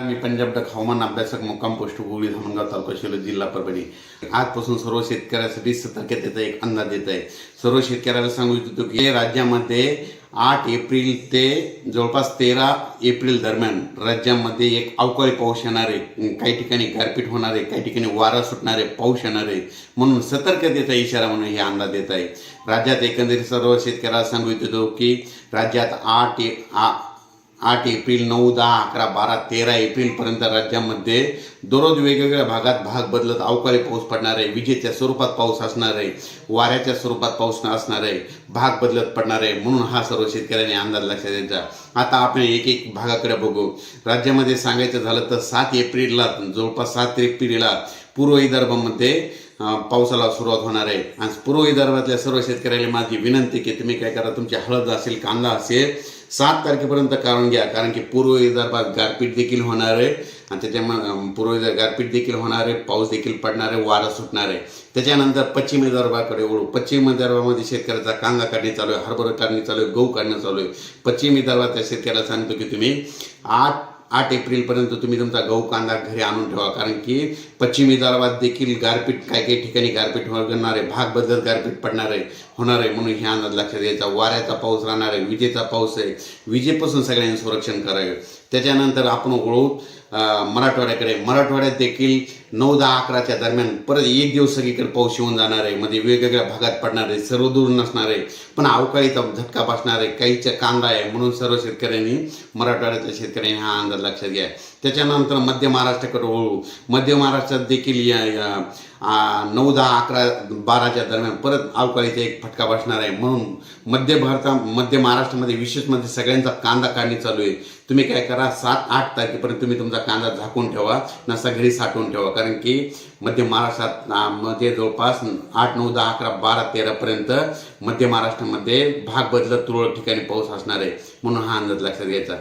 मी Punjab duck हवामान अभ्यासक मुक्काम पोस्ट गुगळी धामणगाव तालुका शिरोळ जिल्हा परभणी. आजपासून सर्व शेतकऱ्यासाठी सतर्कतेचा एक अंदाज देत आहे. सर्व शेतकऱ्याला सांगू इच्छितो की राज्यामध्ये आठ एप्रिल ते जवळपास तेरा एप्रिल दरम्यान राज्यामध्ये एक अवकाळी पाऊस येणार आहे. काही ठिकाणी गारपीट होणार आहे काही ठिकाणी वारा सुटणार आहे पाऊस येणार आहे. म्हणून सतर्कतेचा इशारा म्हणून हे अंदाज देत आहे. राज्यात एकंदरीत सर्व शेतकऱ्याला सांगू इच्छितो की राज्यात आठ ए आ आठ एप्रिल नऊ दहा अकरा बारा तेरा एप्रिलपर्यंत राज्यामध्ये दररोज वेगवेगळ्या भागात भाग बदलत अवकाळी पाऊस पडणार आहे विजेच्या स्वरूपात पाऊस असणार आहे वाऱ्याच्या स्वरूपात पाऊस असणार आहे भाग बदलत पडणार आहे म्हणून हा सर्व शेतकऱ्यांनी अंदाज लक्षात द्यायचा आता आपण एक एक भागाकडे बघू. राज्यामध्ये सांगायचं झालं तर सात एप्रिलला जवळपास सात एप्रिलला पूर्व विदर्भामध्ये पावसाला सुरुवात होणार आहे. आणि पूर्व विदर्भातल्या सर्व शेतकऱ्याला माझी विनंती की तुम्ही काय करा तुमची हळद असेल कांदा असेल सात तारखेपर्यंत काढून घ्या. कारण की पूर्व विदर्भात गारपीट देखील होणार आहे. आणि त्याच्यामुळे पूर्व विदर्भ गारपीट देखील होणार आहे. पाऊस देखील पडणार आहे. वारा सुटणार आहे. त्याच्यानंतर पश्चिम विदर्भाकडे वळू. पश्चिम विदर्भामध्ये शेतकऱ्याचा कांदा काढणे चालू आहे. हरभरा काढणे चालू आहे. गहू काढणं चालू आहे. पश्चिम विदर्भातल्या शेतकऱ्याला सांगतो की तुम्ही आठ आठ एप्रिलपर्यंत तुम्ही तुमचा गहू कांदा घरी आणून ठेवा. कारण की पश्चिम विदर्भात देखील गारपीट काही काही ठिकाणी गारपीट होणार आहे. भाग बदलत गारपीट पडणार आहे. होणार आहे म्हणून ह्या अंदाज लक्षात घ्यायचा. वाऱ्याचा पाऊस राहणार आहे विजेचा पाऊस आहे. विजेपासून सगळ्यांनी संरक्षण करावे. त्याच्यानंतर आपण वळू मराठवाड्याकडे. मराठवाड्यात देखील नऊ दहा अकराच्या दरम्यान परत एक दिवस सगळीकडे पाऊस येऊन जाणार आहे. मध्ये वेगवेगळ्या भागात पडणार आहे सर्व दूर नसणार आहे. पण अवकाळीचा झटका बसणार आहे. काहीचा कांदा आहे म्हणून सर्व शेतकऱ्यांनी मराठवाड्यातल्या शेतकऱ्यांनी हा अंदाज लक्षात घ्या. त्याच्यानंतर मध्य महाराष्ट्राकडे वळू. मध्य महाराष्ट्रात देखील या नऊ दहा अकरा बाराच्या दरम्यान परत अवकाळीचा एक फटका बसणार आहे. म्हणून मध्य भारता मध्य महाराष्ट्रामध्ये विशेष म्हणजे सगळ्यांचा कांदा काढणी चालू आहे. तुम्ही काय करा सात आठ तारखेपर्यंत तुम्ही तुमचा कांदा झाकून ठेवा नसा घरी साठवून ठेवा. कारण की मध्य महाराष्ट्रात मध्ये जवळपास आठ नऊ दहा अकरा बारा तेरापर्यंत मध्य महाराष्ट्रामध्ये भाग बदलत तुरळक ठिकाणी पाऊस असणार आहे. म्हणून हा अंदाज लक्षात घ्यायचा.